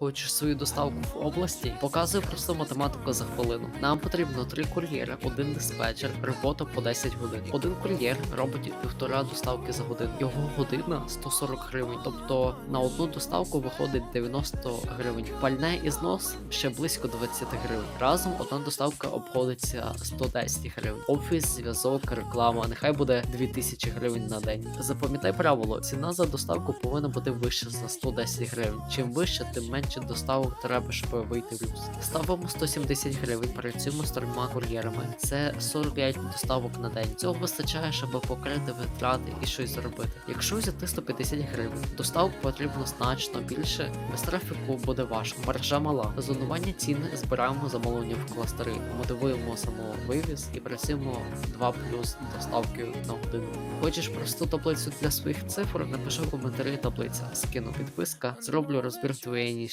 хочеш свою доставку в області? Показую просту математику за хвилину. Нам потрібно три кур'єри, один диспетчер, робота по 10 годин. Один кур'єр робить півтора доставки за годину. Його година 140 гривень. Тобто на одну доставку виходить 90 гривень. Пальне і знос ще близько 20 гривень. Разом одна доставка обходиться 110 гривень. Офіс, зв'язок, реклама. Нехай буде 2000 гривень на день. Запам'ятай правило: ціна за доставку повинна бути вища за 110 гривень. Чим вище, тим менше доставок треба, щоб вийти в плюс. Ставимо 170 гривень, працюємо з трьома кур'єрами. Це 45 доставок на день. Цього вистачає, щоб покрити витрати і щось зробити. Якщо взяти 150 гривень, доставок потрібно значно більше. Без трафіку буде важко. Маржа мала. Зонування цін збираємо замовлення в кластери, мотивуємо самовивіз і працюємо 2 плюс доставки на годину. Хочеш просту таблицю для своїх цифр? Напиши в коментарі таблиця, скину підписка, зроблю розбір твоєї ніші.